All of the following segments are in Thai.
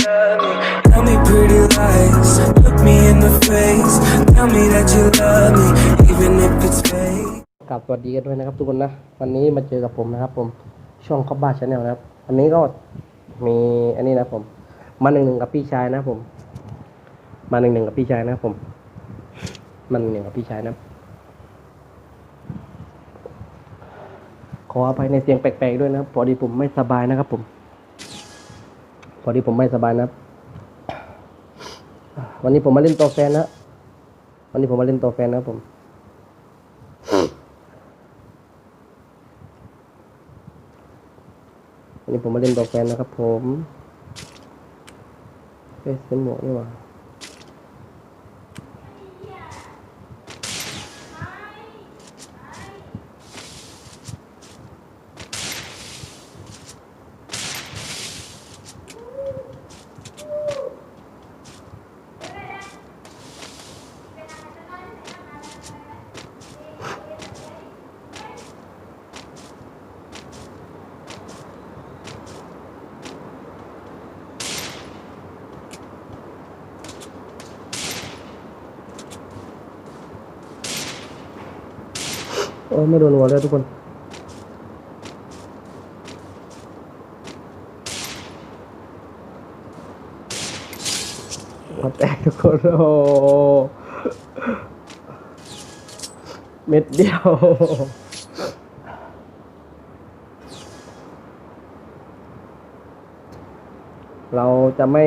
Tell me pretty lies, look me in the face. Tell me that you love me, even if it's fake. กลับสวัสดีกันด้วยนะครับทุกคนนะ วันนี้มาเจอกับผมนะครับผมช่องคอบบ้าชาแนลนะครับวันนี้ก็มีอันนี้นะผม มาหนึ่งหนึ่งกับพี่ชายนะผม มาหนึ่งหนึ่งกับพี่ชายนะผม มันหนึ่งกับพี่ชายนะ ขออภัยในเสียงแปลกๆด้วยนะครับพอดีผมไม่สบายนะครับผม พอดีผมไม่สบายนะวันนี้ผมมาเล่นตัวแฟนนะวันนี้ผมมาเล่นตัวแฟนนะครับผม วันนี้ผมมาเล่นตัวแฟนนะครับ ผมเอ้ยเส้นหมวกนี่หว่า โอ้ไม่โดนหัวเลยทุกคนหัวแตกทุกคนโอ้เม็ดเดียวเราจะไม่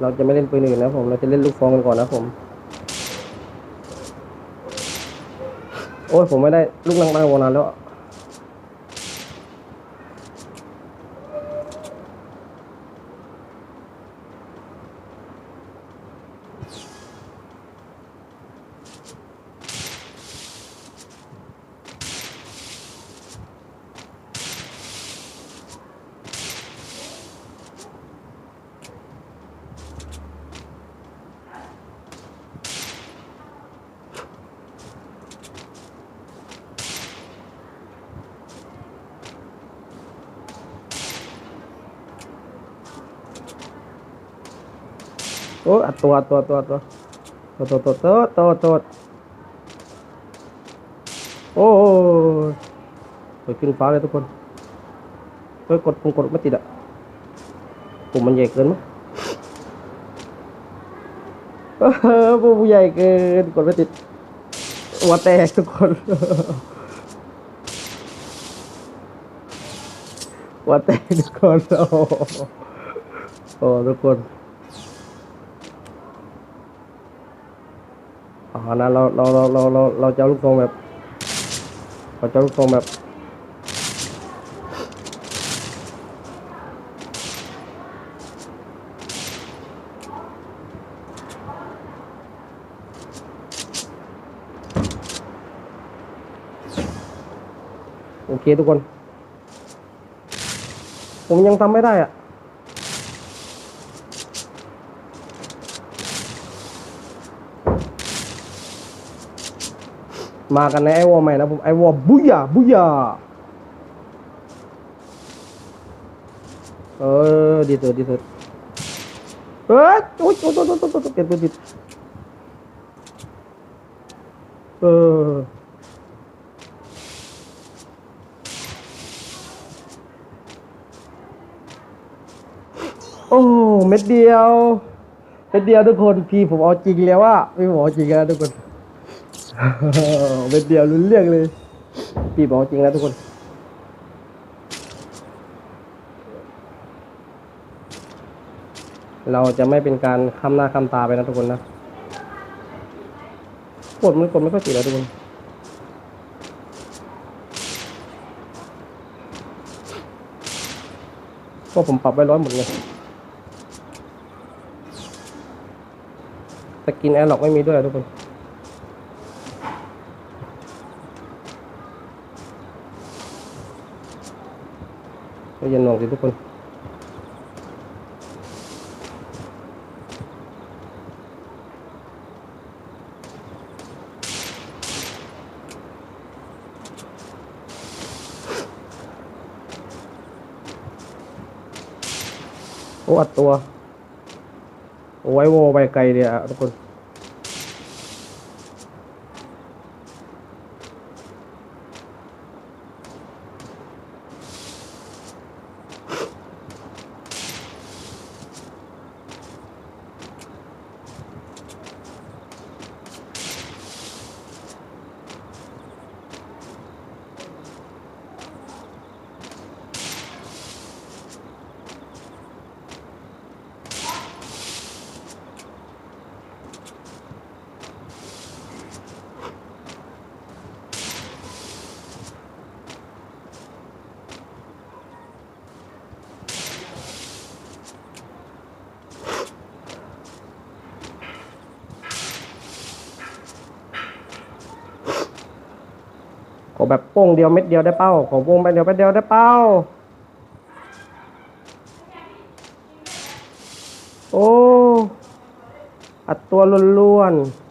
เราจะไม่เล่นปืนอื่นนะผม เราจะเล่นลูกฟองกันก่อนนะผม โอ้ยผมไม่ได้ลูกนั่งตั้งวนานแล้ว Oh, atuh atuh atuh atuh. Tot tot tot tot tot. Oh. Tôi kêu phá lên tôi con. Tôi cột không cột mất gì đã. Cùng mình dạy cơn mất. Bố dạy cơn cột mất gì. Quá tè tôi con. Quá tè tôi Oh, อนนั้นเราเราเราเราเราเราจะลูกทรงแบบเราจะลูกทรงแบบโอเคทุกคน ผมยังทำไม่ได้อะ มากันในไอวอลใหม่นะผมไอวอลบุยาบุยาเออดีสุดดีสุดเฮ้ยโอ๊ยโอ๊ยโอ๊ยโอ๊ยโอ๊ยโอ๊ยเปลี่ยนปืนผิดเออโอ้เม็ดเดียวเม็ดเดียวทุกคนพี่ผมเอาจริงแล้วว่าพี่ผมเอาจริงแล้วทุกคน เม็ดเดียวรุนเรื่องเลย พี่บอกจริงนะทุกคนเราจะไม่เป็นการค้ำหน้าค้ำตาไปนะทุกคนนะกดมันกดไม่ค่อยติดแล้วทุกคน ก็ผมปรับไว้ร้อยหมดเลยสกินแอร์ล็อกไม่มีด้วยทุกคน ก็ยันน่วงสิทุกคนโอ้อัดตัวโอ้ยโวไปไกลเดียวทุกคน แบบโป้งเดียวเม็ดเดียวได้เป้า ขอวงไปเดียวไปเดียวได้เป้า โอ้ อัดตัวล้วนๆ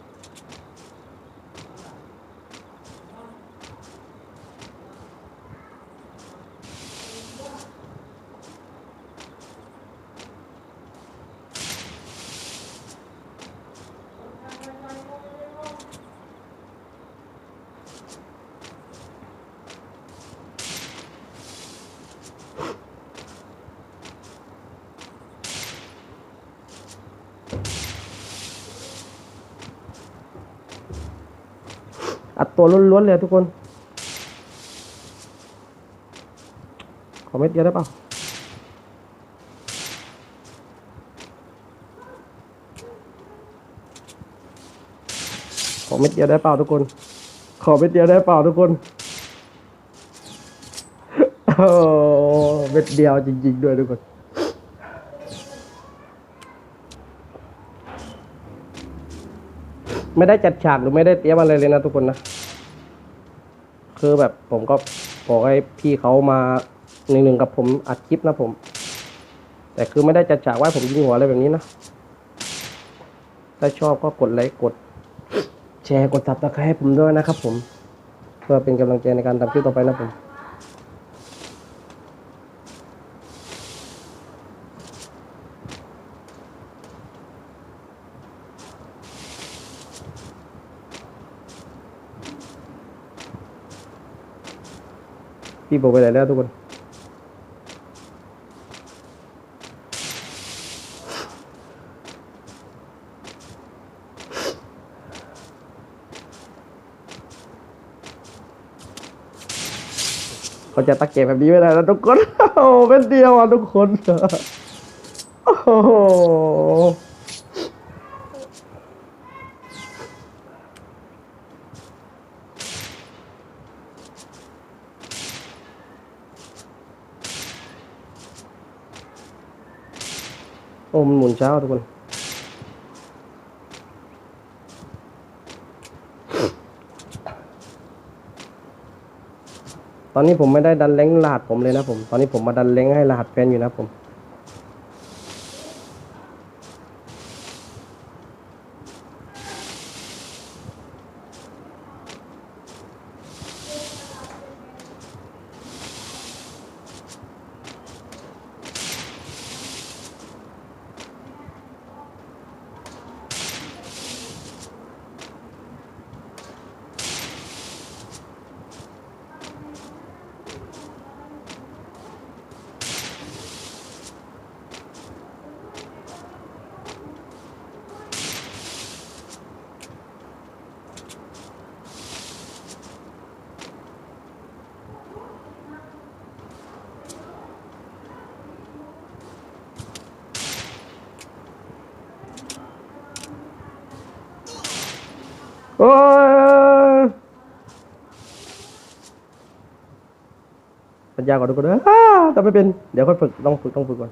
ตัวล้วนๆเลยทุกคน ขอเม็ดเดียวได้เปล่าขอเม็ดเดียวได้เปล่าทุกคน ขอเม็ดเดียวได้เปล่าทุกคนโอ้เม็ดเดียวจริงๆด้วยทุกคนไม่ได้จัดฉากหรือไม่ได้เตรียมอะไรเลยนะทุกคนนะ คือแบบผมก็บอกให้พี่เขามาหนึ่งหนึ่งกับผมอัดคลิปนะผม แต่คือไม่ได้จะจ่ากว่าผมยิงหัวอะไรแบบนี้นะ ถ้าชอบก็กดไลค์กด แชร์กดซับสไครต์ให้ผมด้วยนะครับผม เพื่อเป็นกำลังใจในการทำคลิปต่อไปนะผม พี่โบไปไหนแล้วทุกคนเขาจะตะเกียบแบบนี้ไม่ได้แล้วทุกคน โอ้เป็นเดียวอะทุกคน โอ้ โอ้มันหมุนเช้าทุกคนตอนนี้ผมไม่ได้ดันเล้งรหัสผมเลยนะผม ตอนนี้ผมมาดันเล้งให้รหัสแฟนอยู่นะผม โอ้ย สัญญาก่อนทุกคนเออแต่ไม่เป็น เดี๋ยวค่อยฝึก ต้องฝึก ต้องฝึกก่อน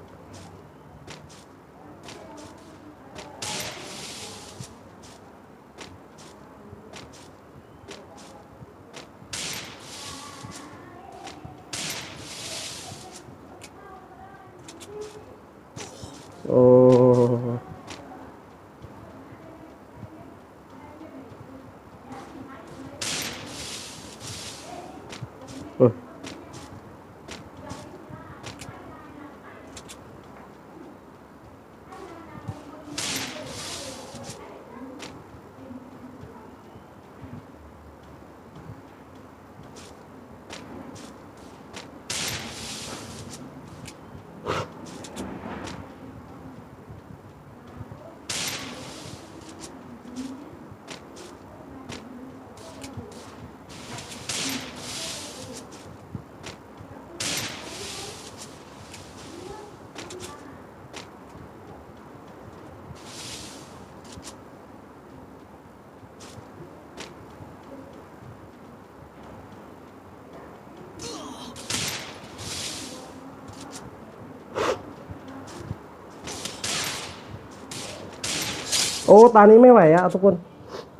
โอ้ตานี้ไม่ไหวอะทุกคน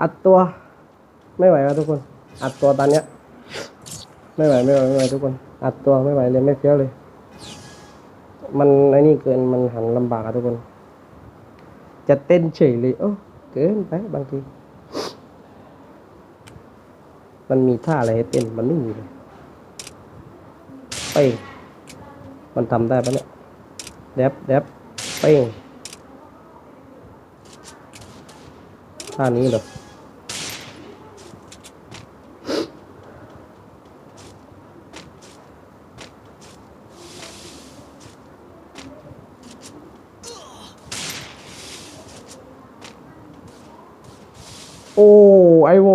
อัดตัว ไม่ไหวอะทุกคน อัดตัวตอนเนี้ย ไม่ไหวไม่ไหวไม่ไหวทุกคน อัดตัวไม่ไหวเลยไม่เฟี้ยวเลย มันไอ้นี่เกินมันหันลำบากอะทุกคน จะเต้นเฉยเลยโอ้เกินไปบางทีมันมีท่าอะไรให้เต้นมันไม่มีเลยเป้งมันทำได้ปะเนี่ยแดบแดบเป้ง ท่านี้เหรอโอ้ ไอโว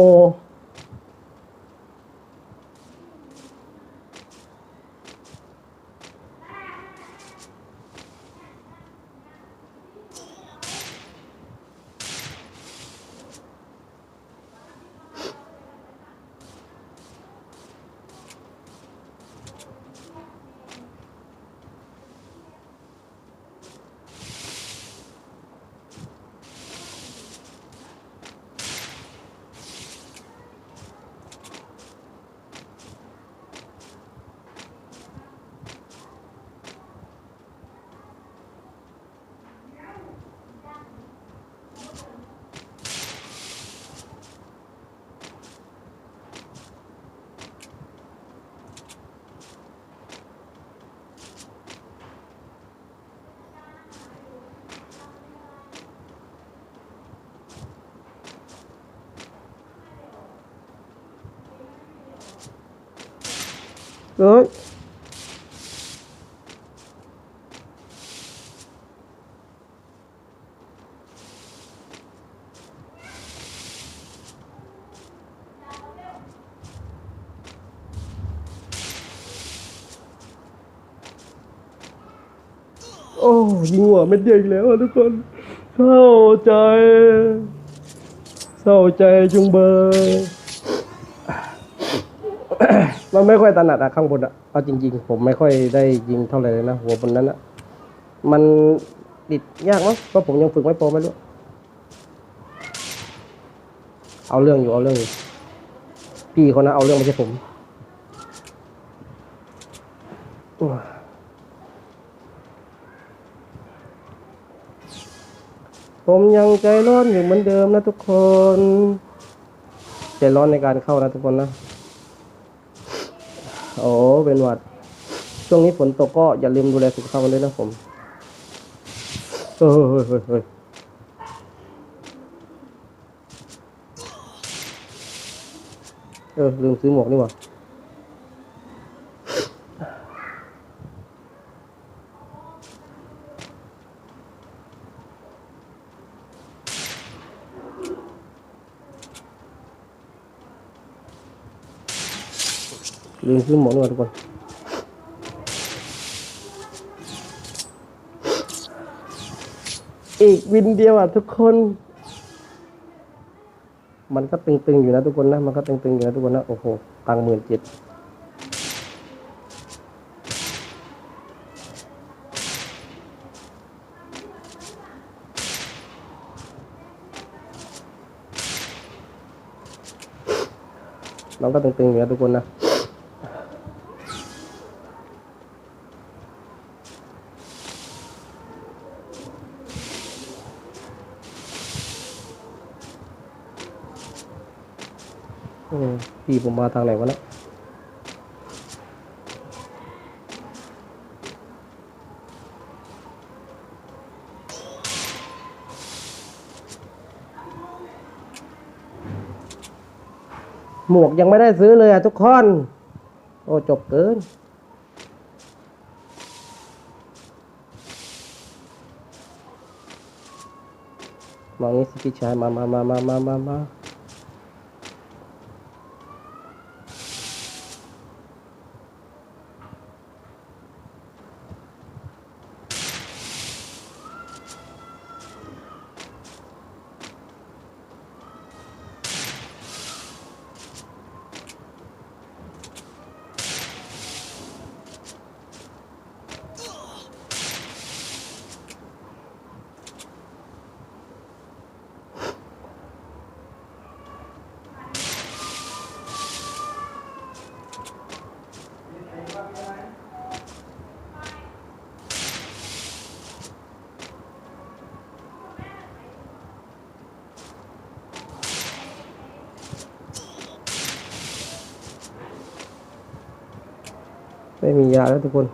เอ้ยโอ้ยงัวเม็ดเดียวอีกแล้วทุกคนเศร้าใจ เศร้าใจจุงเบย มันไม่ค่อยถนัดอะข้างบนอะเอาจริง ๆ ผมไม่ค่อยได้ยิงเท่าไหร่เลยนะหัวบนนั้นอะมันติดยากมั้งเพราะผมยังฝึกไม่โปรไม่รู้เอาเรื่องอยู่เอาเรื่องอยู่พี่คนนั้นเอาเรื่องไม่ใช่ผมผมยังใจร้อนอยู่เหมือนเดิมนะทุกคน ใจร้อนในการเข้านะทุกคนนะ โอ้เป็นหวัด ช่วงนี้ฝนตกก็อย่าลืมดูแลสุขภาพกันด้วยนะผมเฮ้ยเฮ้ยเฮ้ยเฮ้ยเออลืมซื้อหมวกนี่หว่า ลืมซื้อหมวกนี่หว่าทุกคนอีกวินเดียวอะทุกคน มันก็ตึงๆอยู่นะทุกคนนะ มันก็ตึงๆอยู่นะทุกคนนะ โอ้โห ตังหมื่นเจ็ดมันก็ตึงๆอยู่นะทุกคนนะีผมมาทางไหนวะเนะหมวกยังไม่ได้ซื้อเลยอะทุกคน โอ้จบเกิน มองนี้สิพี่ชายมามามามามามามา ม่มียาแล้วทุกคน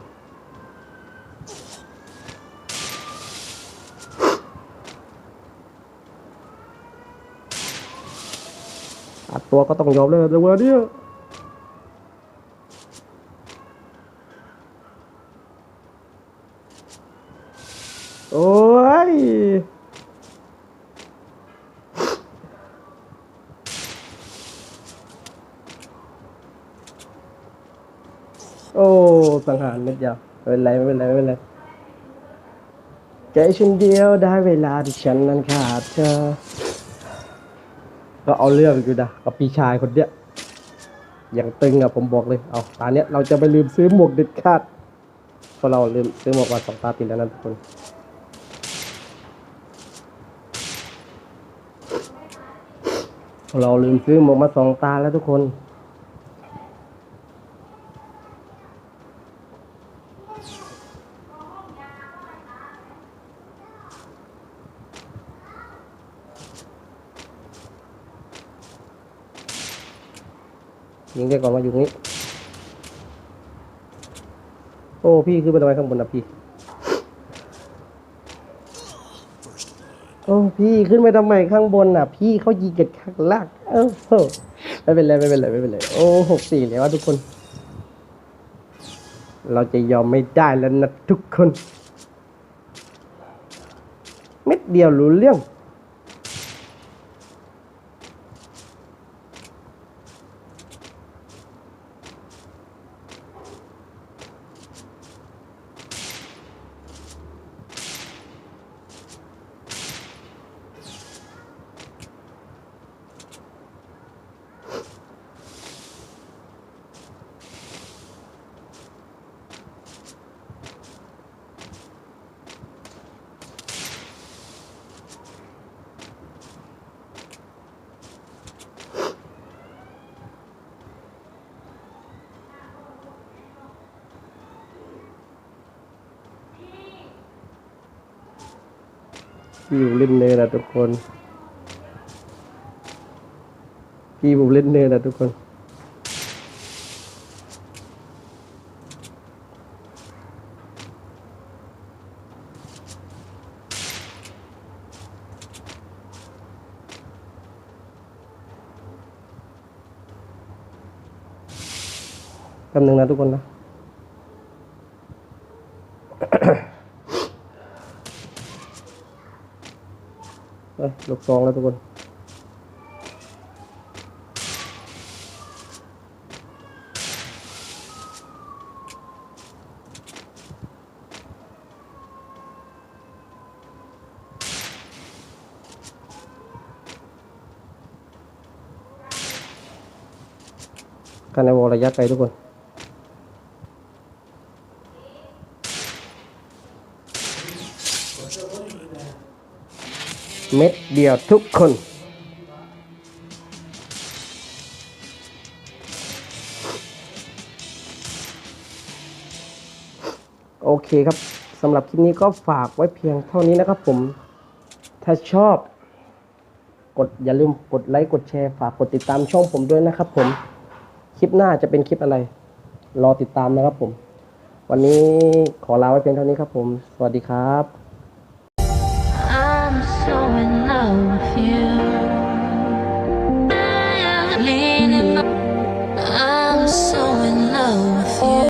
อัดตัวก็ต้องยอมเลยแต่ว่าเนี่ยโอ้ย โอ้ สังหารเม็ดเดียวไม่เป็นไรไม่เป็นไรไม่เป็นไรใจฉันเดียวได้เวลาที่ฉันนั้นขาดเธอ ก็เอาเรื่องอยู่นะกับพี่ชายคนเนี้ยอย่างตึงอะผมบอกเลย เอาตาเนี้ยเราจะไปลืมซื้อหมวกเด็ดขาดเพราะเราลืมซื้อหมวกมาสองตาติดแล้วนะทุกคนเราลืมซื้อหมวกมาสองตาแล้วทุกคน ก่อนมาอยู่นี้ โอ้พี่ขึ้นไปทำไมข้างบนนะพี่ โอ้พี่ขึ้นไปทำไมข้างบนน่ะ พี่เขายิงกันข้างล่างเออไม่เป็นไรไม่เป็นไรไม่เป็นไรโอ้หกสี่แล้วทุกคน เราจะยอมไม่ได้แล้วนะทุกคน เม็ดเดียวรู้เรื่อง พี่ผมเล่นเนินนะทุกคนพี่ผมเล่นเนินนะทุกคนแป๊บนึงนะทุกคนนะ เอ้ย ลูกซองแล้วทุกคนกันในวอลระยะไกลทุกคน เม็ดเดียวทุกคน โอเคครับสำหรับคลิปนี้ก็ฝากไว้เพียงเท่านี้นะครับผม ถ้าชอบ กดอย่าลืมกดไลค์กดแชร์ ฝากกดติดตามช่องผมด้วยนะครับผม คลิปหน้าจะเป็นคลิปอะไร รอติดตามนะครับผม วันนี้ขอลาไว้เพียงเท่านี้ครับผม สวัสดีครับ Yeah.